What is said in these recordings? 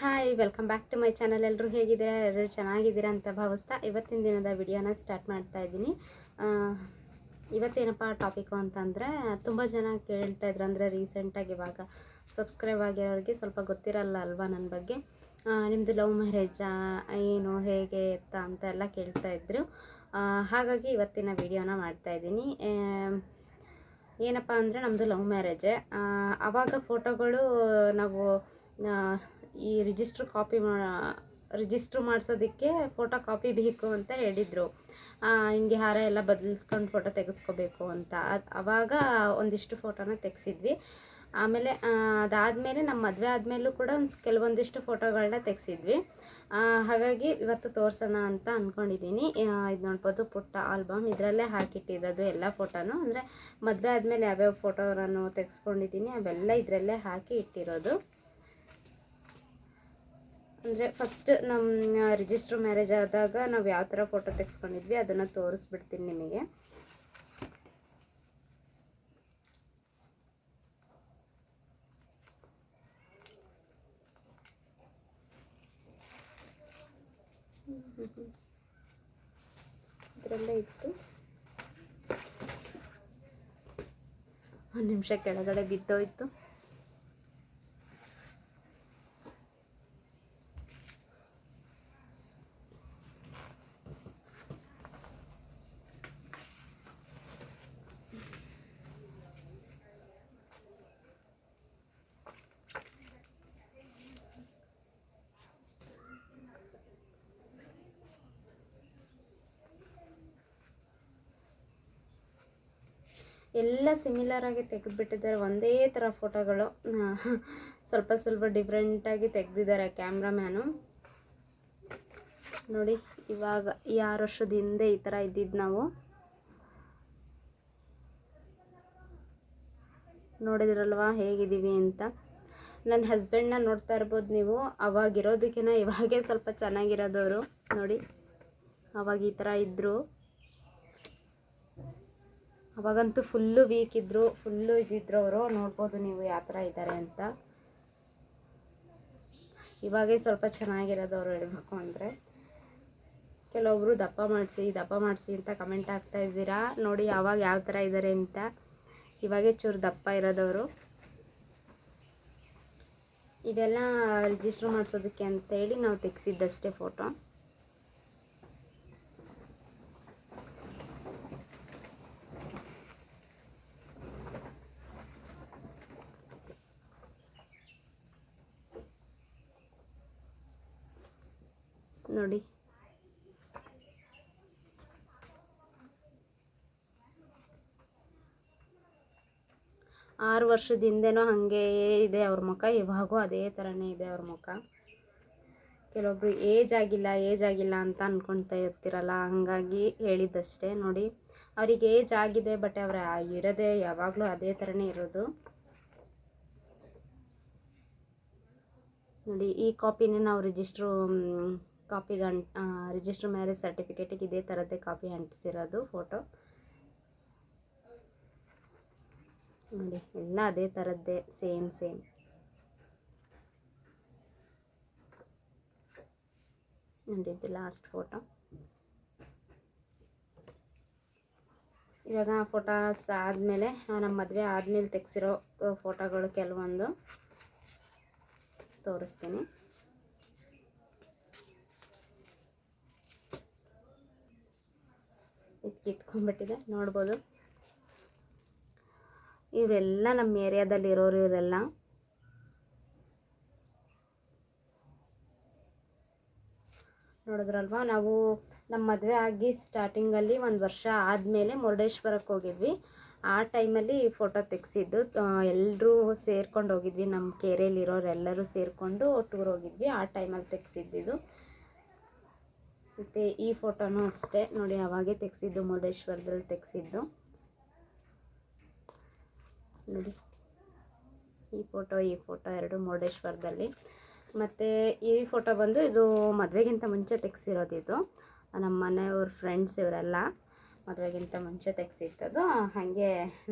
Hi welcome back to my channel ಎಲ್ಲರೂ ಹೇಗಿದ್ದೀರಾ? ಎಲ್ಲರೂ ಚೆನ್ನಾಗಿದ್ದೀರಾ ಅಂತ ಭಾವಿಸ್ತಾ ಇವತ್ತಿನ ದಿನದ ವಿಡಿಯೋನ ಸ್ಟಾರ್ಟ್ ಮಾಡ್ತಾ ಇದ್ದೀನಿ. ಇವತ್ತೇನಪ್ಪ ಟಾಪಿಕ್ಕು ಅಂತಂದರೆ, ತುಂಬ ಜನ ಕೇಳ್ತಾ ಇದ್ರು ಅಂದರೆ ರೀಸೆಂಟಾಗಿ ಇವಾಗ ಸಬ್ಸ್ಕ್ರೈಬ್ ಆಗಿರೋರಿಗೆ ಸ್ವಲ್ಪ ಗೊತ್ತಿರಲ್ಲ ಅಲ್ವಾ ನನ್ನ ಬಗ್ಗೆ. ನಿಮ್ಮದು ಲವ್ ಮ್ಯಾರೇಜಾ ಏನು, ಹೇಗೆ, ಎತ್ತ ಅಂತ ಎಲ್ಲ ಕೇಳ್ತಾ ಇದ್ರು. ಹಾಗಾಗಿ ಇವತ್ತಿನ ವಿಡಿಯೋನ ಮಾಡ್ತಾ ಇದ್ದೀನಿ. ಏನಪ್ಪ ಅಂದರೆ ನಮ್ಮದು ಲವ್ ಮ್ಯಾರೇಜೇ ಆವಾಗ ಫೋಟೋಗಳು ನಾವು ಈ ರಿಜಿಸ್ಟ್ರ್ ಕಾಪಿ ಮಾ ರಿಜಿಸ್ಟ್ರ್ ಮಾಡಿಸೋದಕ್ಕೆ ಫೋಟೋ ಕಾಪಿ ಬೇಕು ಅಂತ ಹೇಳಿದರು. ಹಿಂಗೆ ಹಾರ ಎಲ್ಲ ಬದಲಿಸ್ಕೊಂಡು ಫೋಟೋ ತೆಗೆಸ್ಕೋಬೇಕು ಅಂತ. ಅವಾಗ ಒಂದಿಷ್ಟು ಫೋಟೋನ ತೆಗೆಸಿದ್ವಿ. ಆಮೇಲೆ ಅದಾದಮೇಲೆ ನಮ್ಮ ಮದುವೆ ಆದಮೇಲೂ ಕೂಡ ಒಂದು ಕೆಲವೊಂದಿಷ್ಟು ಫೋಟೋಗಳನ್ನ ತೆಗೆಸಿದ್ವಿ. ಹಾಗಾಗಿ ಇವತ್ತು ತೋರಿಸೋಣ ಅಂತ ಅಂದ್ಕೊಂಡಿದ್ದೀನಿ ಇದು ನೋಡ್ಬೋದು, ಪುಟ್ಟ ಆಲ್ಬಮ್ ಇದರಲ್ಲೇ ಹಾಕಿಟ್ಟಿರೋದು ಎಲ್ಲ ಫೋಟೋನು ಅಂದರೆ ಮದುವೆ ಆದಮೇಲೆ ಯಾವ್ಯಾವ ಫೋಟೋನೂ ತೆಗೆಸ್ಕೊಂಡಿದ್ದೀನಿ ಅವೆಲ್ಲ ಇದರಲ್ಲೇ ಹಾಕಿ ಇಟ್ಟಿರೋದು. ಅಂದರೆ ಫಸ್ಟ್ ನಮ್ಮ ರಿಜಿಸ್ಟರ್ ಮ್ಯಾರೇಜ್ ಆದಾಗ ನಾವು ಯಾವ ಥರ ಫೋಟೋ ತೆಗೆಸ್ಕೊಂಡಿದ್ವಿ ಅದನ್ನು ತೋರಿಸ್ಬಿಡ್ತೀನಿ ನಿಮಗೆ. ಇದರಲ್ಲೇ ಇತ್ತು. ಒಂದು ನಿಮಿಷ ಕೆಳಗಡೆ ಬಿದ್ದೋಯ್ತು. ಎಲ್ಲ ಸಿಮಿಲರ್ ಆಗಿ ತೆಗೆದುಬಿಟ್ಟಿದ್ದಾರೆ. ಒಂದೇ ಥರ ಫೋಟೋಗಳು ಸ್ವಲ್ಪ ಸ್ವಲ್ಪ ಡಿಫ್ರೆಂಟಾಗಿ ತೆಗೆದಿದ್ದಾರೆ ಕ್ಯಾಮ್ರಾಮ್ಯಾನು ನೋಡಿ, ಇವಾಗ ಈ ಆರು ವರ್ಷದ ಹಿಂದೆ ಈ ಥರ ಇದ್ದಿದ್ದು ನಾವು. ನೋಡಿದ್ರಲ್ವಾ, ಹೇಗಿದ್ದೀವಿ ಅಂತ. ನನ್ನ ಹಸ್ಬೆಂಡ್ನ ನೋಡ್ತಾ ಇರ್ಬೋದು ನೀವು. ಅವಾಗಿರೋದಕ್ಕಿಂತ ಇವಾಗೇ ಸ್ವಲ್ಪ ಚೆನ್ನಾಗಿರೋದವರು. ನೋಡಿ, ಅವಾಗ ಈ ಥರ ಇದ್ದರು ಅವಾಗಂತೂ ಫುಲ್ಲು ವೀಕ್ ಇದ್ದರು ಫುಲ್ಲು ಇದ್ದಿದ್ರು ಅವರು ನೋಡ್ಬೋದು ನೀವು ಯಾವ ಥರ ಇದ್ದಾರೆ ಅಂತ. ಇವಾಗೇ ಸ್ವಲ್ಪ ಚೆನ್ನಾಗಿರೋದವರು ಹೇಳಬೇಕು ಅಂದರೆ ಕೆಲವೊಬ್ಬರು ದಪ್ಪ ಮಾಡಿಸಿ ದಪ್ಪ ಮಾಡಿಸಿ ಅಂತ ಕಮೆಂಟ್ ಆಗ್ತಾ ಇದ್ದೀರಾ? ನೋಡಿ ಯಾವಾಗ ಯಾವ ಥರ ಇದ್ದಾರೆ ಅಂತ. ಇವಾಗೇ ಚೂರು ದಪ್ಪ ಇರೋದವರು. ಇವೆಲ್ಲ ರಿಜಿಸ್ಟರ್ ಮಾಡಿಸೋದಕ್ಕೆ ಅಂತೇಳಿ ನಾವು ತೆಗೆಸಿದ್ದಷ್ಟೇ ಫೋಟೋ ನೋಡಿ. ಆರು ವರ್ಷದ ಹಾಗೆಯೇ ಹಾಗೆ ಇದೆ ಅವ್ರ ಮುಖ, ಇವಾಗೂ ಅದೇ ಥರನೇ ಇದೆ ಅವ್ರ ಮುಖ. ಕೆಲವೊಬ್ರು ಏಜ್ ಆಗಿಲ್ಲ ಏಜ್ ಆಗಿಲ್ಲ ಅಂತ ಅಂದ್ಕೊಳ್ತಾ ಇರ್ತಿರಲ್ಲ, ಹಂಗಾಗಿ ಹೇಳಿದ್ದಷ್ಟೇ ನೋಡಿ. ಅವ್ರಿಗೆ ಏಜ್ ಆಗಿದೆ, ಬಟ್ ಅವ್ರ ಇರೋದೇ ಯಾವಾಗಲೂ ಅದೇ ಥರನೇ ಇರೋದು. ನೋಡಿ, ಈ ಕಾಪಿನೇ ನಾವು ರಿಜಿಸ್ಟ್ರು ಕಾಪಿಗೆ ಅಂಟ್ ರಿಜಿಸ್ಟರ್ ಮ್ಯಾರೇಜ್ ಸರ್ಟಿಫಿಕೇಟಿಗೆ ಇದೇ ಥರದ್ದೇ ಕಾಪಿ ಅಂಟಿಸಿರೋದು ಫೋಟೋ ನೋಡಿ ಎಲ್ಲ ಅದೇ ಥರದ್ದೇ ಸೇಮ್ ಸೇಮ್ ನೋಡಿ ಇದು ಲಾಸ್ಟ್ ಫೋಟೋ ಇವಾಗ ಫೋಟೋಸ್ ಆದಮೇಲೆ ನಮ್ಮ ಮದುವೆ ಆದಮೇಲೆ ತೆಗೆಸಿರೋ ಫೋಟೋಗಳು ಕೆಲವೊಂದು ತೋರಿಸ್ತೀನಿ ಕಿತ್ಕೊಂಡ್ಬಿಟ್ಟಿದೆ ನೋಡ್ಬೋದು. ಇವರೆಲ್ಲ ನಮ್ಮ ಏರಿಯಾದಲ್ಲಿ ಇರೋರು ಇವರೆಲ್ಲ. ನೋಡಿದ್ರಲ್ವಾ, ನಾವು ನಮ್ಮ ಮದುವೆ ಆಗಿ ಸ್ಟಾರ್ಟಿಂಗಲ್ಲಿ ಒಂದು ವರ್ಷ ಆದಮೇಲೆ ಮುರುಡೇಶ್ವರಕ್ಕೆ ಹೋಗಿದ್ವಿ. ಆ ಟೈಮಲ್ಲಿ ಫೋಟೋ ತೆಗೆಸಿದ್ದು ಎಲ್ಲರೂ ಸೇರ್ಕೊಂಡು ಹೋಗಿದ್ವಿ. ನಮ್ಮ ಕೆರೆಯಲ್ಲಿರೋರೆಲ್ಲರೂ ಸೇರಿಕೊಂಡು ಟೂರ್ ಹೋಗಿದ್ವಿ. ಆ ಟೈಮಲ್ಲಿ ತೆಗೆಸಿದ್ದಿದ್ದು ಮತ್ತು ಈ ಫೋಟೋನೂ ಅಷ್ಟೇ. ನೋಡಿ, ಅವಾಗೆ ತೆಗೆಸಿದ್ದು, ಮುರುಡೇಶ್ವರದಲ್ಲಿ ತೆಗೆಸಿದ್ದು. ನೋಡಿ, ಈ ಫೋಟೋ ಈ ಫೋಟೋ ಎರಡು ಮುರುಡೇಶ್ವರದಲ್ಲಿ. ಮತ್ತು ಈ ಫೋಟೋ ಬಂದು ಇದು ಮದುವೆಗಿಂತ ಮುಂಚೆ ತೆಗೆಸಿರೋದು ಇದು. ನಮ್ಮ ಮನೆಯವ್ರ ಫ್ರೆಂಡ್ಸ್ ಇವರೆಲ್ಲ ಮದುವೆಗಿಂತ ಮುಂಚೆ ತೆಗೆಸಿದ್ದದು. ಹಾಗೆ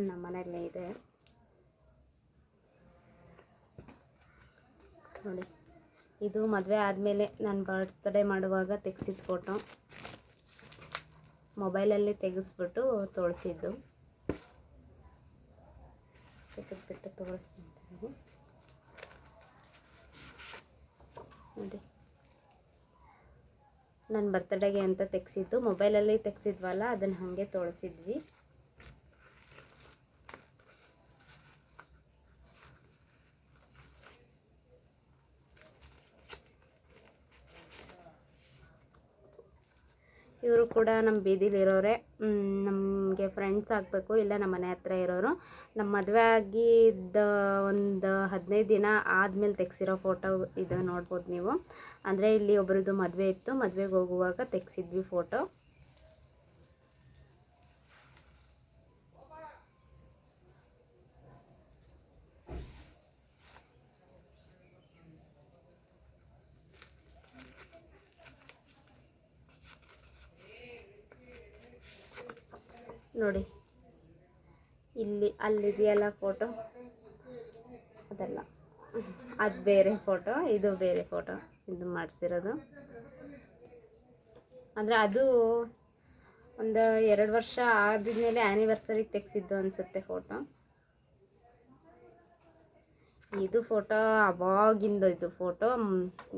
ನಮ್ಮ ಮನೆಯಲ್ಲೇ ಇದೆ. ನೋಡಿ. ಇದು ಮದುವೆ ಆದಮೇಲೆ ನಾನು ಬರ್ತ್ಡೇ ಮಾಡುವಾಗ ತೆಗೆಸಿದ ಫೋಟೋ ಮೊಬೈಲಲ್ಲಿ ತೆಗೆಸ್ಬಿಟ್ಟು ತೋರಿಸಿದ್ದು. ತೆಗೆದ್ಬಿಟ್ಟು ತೋರಿಸ್ತೀನಿ ನೋಡಿ. ನನ್ನ ಬರ್ತಡೇಗೆ ಅಂತ ತೆಗೆಸಿದ್ದು. ಮೊಬೈಲಲ್ಲಿ ತೆಗೆಸಿದ್ವಲ್ಲ, ಅದನ್ನು ಹಾಗೆ ತೋರಿಸಿದ್ವಿ. ಕೂಡ ನಮ್ಮ ಬೀದಿಲಿರೋರೆ ನಮಗೆ ಫ್ರೆಂಡ್ಸ್ ಆಗಬೇಕು, ಇಲ್ಲ ನಮ್ಮ ಮನೆ ಹತ್ರ ಇರೋರು. ನಮ್ಮ ಮದುವೆ ಆಗಿದ್ದ ಒಂದು ಹದಿನೈದು ದಿನ ಆದಮೇಲೆ ತೆಗ್ಸಿರೋ ಫೋಟೋ ಇದು ನೋಡ್ಬೋದು ನೀವು. ಅಂದರೆ ಇಲ್ಲಿ ಒಬ್ರದ್ದು ಮದುವೆ ಇತ್ತು, ಮದುವೆಗೆ ಹೋಗುವಾಗ ತೆಗ್ಸಿದ್ವಿ ಫೋಟೋ ನೋಡಿ ಇಲ್ಲಿ ಅಲ್ಲಿದೆಯಲ್ಲ ಫೋಟೋ ಅದಲ್ಲ. ಅದು ಬೇರೆ ಫೋಟೋ ಇದು ಬೇರೆ ಫೋಟೋ ಇದು ಮಾಡಿಸಿರೋದು. ಅಂದರೆ ಅದು ಒಂದು ಎರಡು ವರ್ಷ ಆದಮೇಲೆ ಆ್ಯನಿವರ್ಸರಿಗೆ ತೆಗೆಸಿದ್ದು ಅನಿಸುತ್ತೆ ಫೋಟೋ ಇದು ಫೋಟೋ ಅವಾಗಿಂದ ಇದು ಫೋಟೋ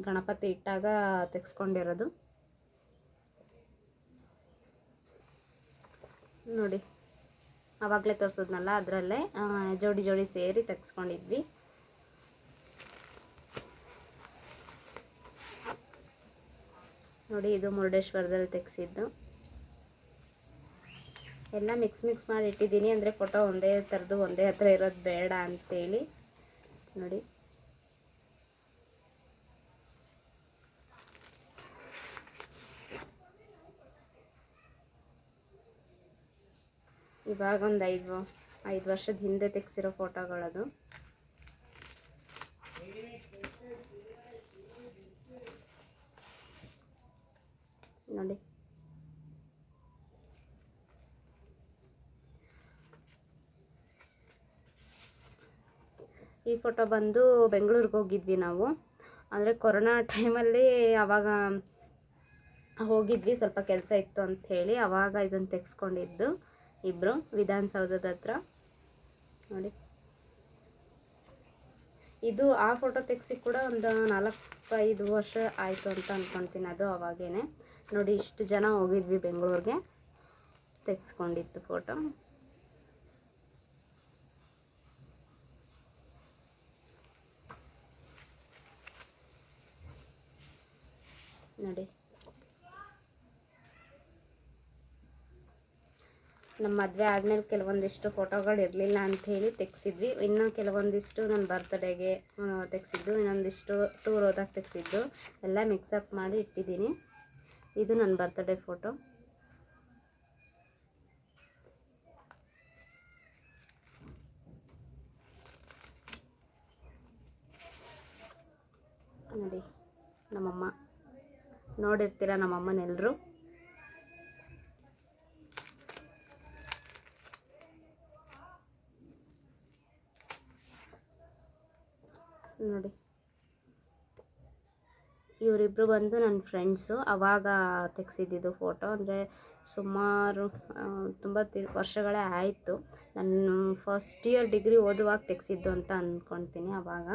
ಗಣಪತಿ ಇಟ್ಟಾಗ ತೆಗೆಸ್ಕೊಂಡಿರೋದು. ನೋಡಿ. ಆವಾಗಲೇ ತೋರಿಸಿದ್ನಲ್ಲ, ಅದರಲ್ಲೇ ಜೋಡಿ ಜೋಡಿ ಸೇರಿ ತೆಗೆಸ್ಕೊಂಡಿದ್ವಿ. ನೋಡಿ, ಇದು ಮುರುಡೇಶ್ವರದಲ್ಲಿ ತೆಗೆಸಿದ್ದು. ಎಲ್ಲ ಮಿಕ್ಸ್ ಮಿಕ್ಸ್ ಮಾಡಿ ಇಟ್ಟಿದ್ದೀನಿ, ಅಂದರೆ ಫೋಟೋ ಒಂದೇ ಥರದ್ದು ಒಂದೇ ಹತ್ರ ಇರೋದು ಬೇಡ ಅಂತೇಳಿ. ನೋಡಿ. ಇವಾಗ ಒಂದು ಐದು ಐದು ವರ್ಷದ ಹಿಂದೆ ತೆಗೆಸಿರೋ ಫೋಟೋಗಳದು. ನೋಡಿ. ಈ ಫೋಟೋ ಬಂದು ಬೆಂಗಳೂರಿಗೆ ಹೋಗಿದ್ವಿ ನಾವು. ಅಂದರೆ ಕೊರೋನಾ ಟೈಮಲ್ಲಿ ಅವಾಗ ಹೋಗಿದ್ವಿ, ಸ್ವಲ್ಪ ಕೆಲಸ ಇತ್ತು ಅಂತ ಹೇಳಿ ಆವಾಗ ಇದನ್ನು ತೆಗೆಸ್ಕೊಂಡಿದ್ದು. ಇಬ್ಬರು ವಿಧಾನಸೌಧದ ಹತ್ರ. ನೋಡಿ. ಇದು ಆ ಫೋಟೋ ತೆಗೆಸಿ ಕೂಡ ಒಂದು ನಾಲ್ಕು ಐದು ವರ್ಷ ಆಯಿತು ಅಂತ ಅನ್ಕೊಂತೀನಿ ಅದು ಅವಾಗೇನೆ. ನೋಡಿ, ಇಷ್ಟು ಜನ ಹೋಗಿದ್ವಿ ಬೆಂಗಳೂರಿಗೆ. ತೆಗೆಸ್ಕೊಂಡಿತ್ತು ಫೋಟೋ ನೋಡಿ. ನಮ್ಮ ಮದುವೆ ಆದಮೇಲೆ ಕೆಲವೊಂದಿಷ್ಟು ಫೋಟೋಗಳು ಇರಲಿಲ್ಲ ಅಂಥೇಳಿ ತೆಗೆಸಿದ್ವಿ. ಇನ್ನು ಕೆಲವೊಂದಿಷ್ಟು ನನ್ನ ಬರ್ತ್ಡೇಗೆ ತೆಗೆಸಿದ್ದು, ಇನ್ನೊಂದಿಷ್ಟು ಟೂರ್ ಹೋದಾಗ ತೆಗೆಸಿದ್ದು ಎಲ್ಲ ಮಿಕ್ಸಪ್ ಮಾಡಿ ಇಟ್ಟಿದ್ದೀನಿ. ಇದು ನನ್ನ ಬರ್ತ್ಡೇ ಫೋಟೋ ನೋಡಿ, ನಮ್ಮಮ್ಮ ನೋಡಿರ್ತೀರ ನಮ್ಮಮ್ಮನೆಲ್ಲರೂ ನೋಡಿ. ಇವರಿಬ್ಬರು ಬಂದು ನನ್ನ ಫ್ರೆಂಡ್ಸು. ಅವಾಗ ತೆಗೆಸಿದ್ದಿದ್ದು ಫೋಟೋ. ಅಂದರೆ ಸುಮಾರು ತುಂಬ ವರ್ಷಗಳೇ ಆಯಿತು. ನಾನು ಫಸ್ಟ್ ಇಯರ್ ಡಿಗ್ರಿ ಓದುವಾಗ ತೆಗೆಸಿದ್ದು ಅಂತ ಅಂದ್ಕೊತೀನಿ ಅವಾಗ.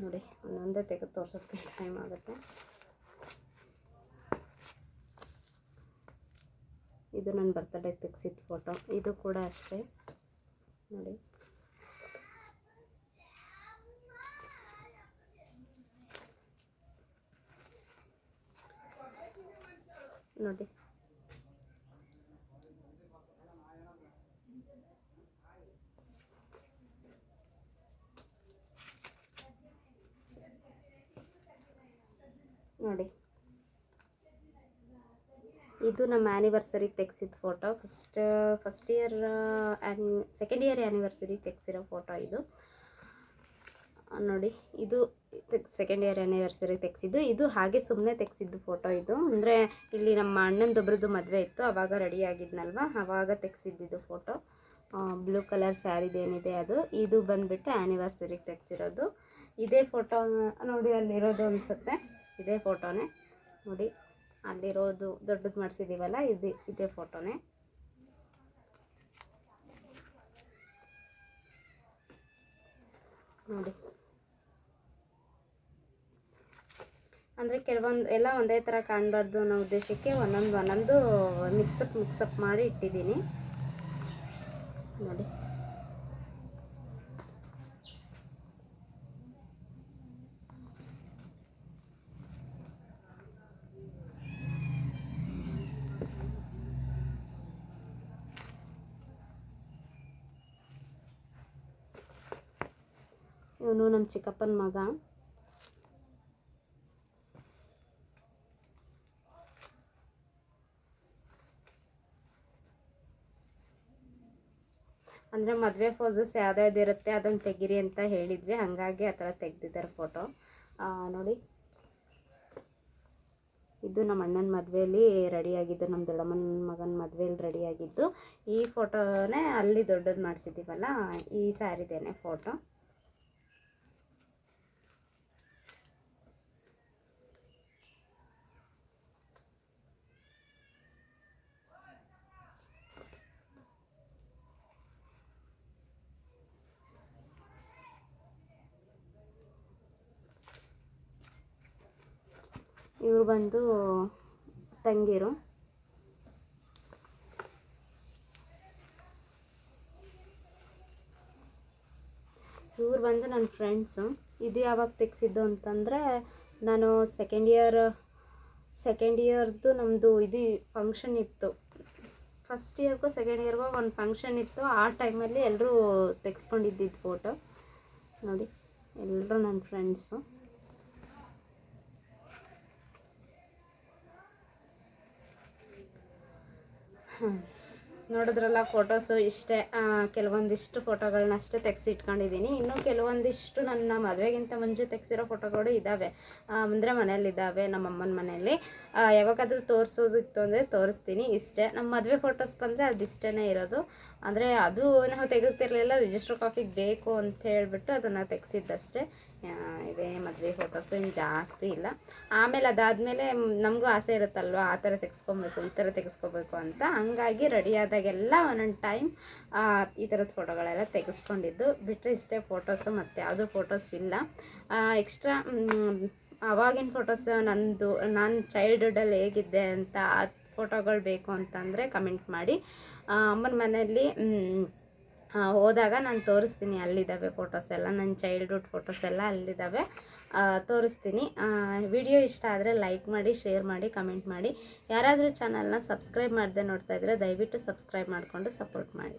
ನೋಡಿ, ಒಂದೊಂದೇ ತೆಗೆದು ತೋರ್ಸೋಕ್ಕೆ ಟೈಮ್ ಆಗುತ್ತೆ. ಇದು ನನ್ನ ಬರ್ತಡೇ ತೆಗ್ಸಿದ ಫೋಟೋ ಇದು ಕೂಡ ಅಷ್ಟೇ. ನೋಡಿ. ನೋಡಿ. ನೋಡಿ. ಇದು ನಮ್ಮ ಆ್ಯನಿವರ್ಸರಿ ತೆಗೆಸಿದ ಫೋಟೋ ಫಸ್ಟ್ ಫಸ್ಟ್ ಇಯರ್ ಆ್ಯನಿ ಸೆಕೆಂಡ್ ಇಯರ್ ಆ್ಯನಿವರ್ಸರಿ ತೆಗೆಸಿರೋ ಫೋಟೋ ಇದು. ನೋಡಿ, ಇದು ಸೆಕೆಂಡ್ ಇಯರ್ ಆ್ಯನಿವರ್ಸರಿ ತೆಗೆಸಿದ್ದು. ಇದು ಹಾಗೆ ಸುಮ್ಮನೆ ತೆಗೆಸಿದ್ದು ಫೋಟೋ ಇದು. ಅಂದರೆ, ಇಲ್ಲಿ ನಮ್ಮ ಅಣ್ಣಂದೊಬ್ಬರದ್ದು ಮದುವೆ ಇತ್ತು. ಆವಾಗ ರೆಡಿ ಆಗಿದ್ನಲ್ವ? ಆವಾಗ ತೆಗೆಸಿದ್ದಿದ್ದು ಫೋಟೋ ಬ್ಲೂ ಕಲರ್ ಸ್ಯಾರಿದೇನಿದೆ ಅದು. ಇದು ಬಂದುಬಿಟ್ಟು ಆ್ಯನಿವರ್ಸರಿಗೆ ತೆಗೆಸಿರೋದು. ಇದೇ ಫೋಟೋ ನೋಡಿ ಅಲ್ಲಿರೋದು ಅನಿಸುತ್ತೆ. ಇದೇ ಫೋಟೋನೇ ನೋಡಿ. ಅಲ್ಲಿರೋದು ದೊಡ್ಡದು ಮಾಡಿಸಿದ್ದೀವಲ್ಲ ಇದು ಇದೇ ಫೋಟೋನೇ. ನೋಡಿ. ಅಂದರೆ ಕೆಲವೊಂದು ಎಲ್ಲ ಒಂದೇ ಥರ ಕಾಣಬಾರ್ದು ಅನ್ನೋ ಉದ್ದೇಶಕ್ಕೆ ಒಂದೊಂದು ಒಂದೊಂದು ಮಿಕ್ಸಪ್ ಮಿಕ್ಸಪ್ ಮಾಡಿ ಇಟ್ಟಿದ್ದೀನಿ. ನೋಡಿ. ಇವನು ನಮ್ಮ ಚಿಕ್ಕಪ್ಪನ ಮಗ. ಅಂದರೆ ಮದುವೆ ಫೋಸಸ್ ಯಾವ್ದು ಇರುತ್ತೆ ಅದನ್ನು ತೆಗೀರಿ ಅಂತ ಹೇಳಿದ್ವಿ. ಹಾಗಾಗಿ ಆ ಥರ ತೆಗ್ದಿದ್ದಾರೆ ಫೋಟೋ ನೋಡಿ. ಇದು ನಮ್ಮ ಅಣ್ಣನ ಮದುವೆಯಲ್ಲಿ ರೆಡಿಯಾಗಿದ್ದು ನಮ್ಮ ದೊಡ್ಡಮ್ಮನ ಮಗನ ಮದುವೆಯಲ್ಲಿ ರೆಡಿಯಾಗಿದ್ದು ಈ ಫೋಟೋನೇ ಅಲ್ಲಿ ದೊಡ್ಡದು ಮಾಡಿಸಿದ್ದೀವಲ್ಲ, ಈ ಸ್ಯಾರಿದೇನೆ ಫೋಟೋ ಇವರು ಬಂದು ತಂಗಿರು. ಇವ್ರು ಬಂದು ನನ್ನ ಫ್ರೆಂಡ್ಸು. ಇದು ಯಾವಾಗ ತೆಗ್ಸಿದ್ದು ಅಂತಂದರೆ, ನಾನು ಸೆಕೆಂಡ್ ಇಯರ್ ಸೆಕೆಂಡ್ ಇಯರ್ದು ನಮ್ಮದು ಇದು ಫಂಕ್ಷನ್ ಇತ್ತು. ಫಸ್ಟ್ ಇಯರ್ಗೂ ಸೆಕೆಂಡ್ ಇಯರ್ಗೂ ಒಂದು ಫಂಕ್ಷನ್ ಇತ್ತು. ಆ ಟೈಮಲ್ಲಿ ಎಲ್ಲರೂ ತೆಗೆಸ್ಕೊಂಡಿದ್ದಿದ್ದು ಫೋಟೋ ನೋಡಿ ಎಲ್ಲರೂ ನನ್ನ ಫ್ರೆಂಡ್ಸು ನೋಡಿದ್ರಲ್ಲ ಫೋಟೋಸು ಇಷ್ಟೇ. ಕೆಲವೊಂದಿಷ್ಟು ಫೋಟೋಗಳನ್ನ ಅಷ್ಟೇ ತೆಗೆಸಿ ಇಟ್ಕೊಂಡಿದ್ದೀನಿ ಇನ್ನು ಕೆಲವೊಂದಿಷ್ಟು ನನ್ನ ಮದುವೆಗಿಂತ ಮುಂಚೆ ತೆಗೆಸಿರೋ ಫೋಟೋಗಳು ಇದ್ದಾವೆ ಅಂದರೆ ಮನೇಲಿದ್ದಾವೆ ನಮ್ಮ ಅಮ್ಮನ ಮನೆಯಲ್ಲಿ ಯಾವಾಗಾದರೂ ತೋರಿಸೋದಿತ್ತು ಅಂದರೆ ತೋರಿಸ್ತೀನಿ. ಇಷ್ಟೇ. ನಮ್ಮ ಮದುವೆ ಫೋಟೋಸ್ ಬಂದರೆ ಅದು ಇರೋದು. ಅಂದರೆ ಅದು ನಾವು ತೆಗೆಸ್ತಿರ್ಲಿಲ್ಲ ರಿಜಿಸ್ಟರ್ ಕಾಪಿಗೆ ಬೇಕು ಅಂತ ಹೇಳಿಬಿಟ್ಟು ಅದನ್ನು ತೆಗೆಸಿದ್ದಷ್ಟೇ. ಇವೇ ಮದುವೆ ಫೋಟೋಸ್ ಏನು ಜಾಸ್ತಿ ಇಲ್ಲ. ಆಮೇಲೆ ಅದಾದಮೇಲೆ ನಮಗೂ ಆಸೆ ಇರುತ್ತಲ್ವ, ಆ ಥರ ತೆಗೆಸ್ಕೊಬೇಕು, ಈ ಥರ ತೆಗೆಸ್ಕೋಬೇಕು ಅಂತ. ಹಂಗಾಗಿ ರೆಡಿಯಾದಾಗೆಲ್ಲ ಒಂದೊಂದು ಟೈಮ್ ಈ ಥರದ ಫೋಟೋಗಳೆಲ್ಲ ತೆಗೆಸ್ಕೊಂಡಿದ್ದು. ಬಿಟ್ಟರೆ ಇಷ್ಟೇ ಫೋಟೋಸು ಮತ್ತು ಯಾವುದೂ ಫೋಟೋಸ್ ಇಲ್ಲ. ಎಕ್ಸ್ಟ್ರಾ ಅವಾಗಿನ ಫೋಟೋಸ್ ನಂದು, ನಾನು ಚೈಲ್ಡ್ಹುಡ್ಡಲ್ಲಿ ಹೇಗಿದ್ದೆ ಅಂತ, ಆ ಫೋಟೋಗಳು ಬೇಕು ಅಂತಂದರೆ ಕಮೆಂಟ್ ಮಾಡಿ. ಅಮ್ಮನ ಮನೆಯಲ್ಲಿ ಹೋದಾಗ ನಾನು ತೋರಿಸ್ತೀನಿ ಅಲ್ಲಿದ್ದಾವೆ ಫೋಟೋಸ್ ಎಲ್ಲ ನನ್ನ ಚೈಲ್ಡ್ಹುಡ್ ಫೋಟೋಸ್ ಎಲ್ಲ ಅಲ್ಲಿದ್ದಾವೆ. ತೋರಿಸ್ತೀನಿ. ವಿಡಿಯೋ ಇಷ್ಟ ಆದರೆ ಲೈಕ್ ಮಾಡಿ ಶೇರ್ ಮಾಡಿ ಕಮೆಂಟ್ ಮಾಡಿ. ಯಾರಾದರೂ ಚಾನಲ್ನ ಸಬ್ಸ್ಕ್ರೈಬ್ ಮಾಡದೆ ನೋಡ್ತಾ ಇದ್ದರೆ ದಯವಿಟ್ಟು ಸಬ್ಸ್ಕ್ರೈಬ್ ಮಾಡಿಕೊಂಡು ಸಪೋರ್ಟ್ ಮಾಡಿ.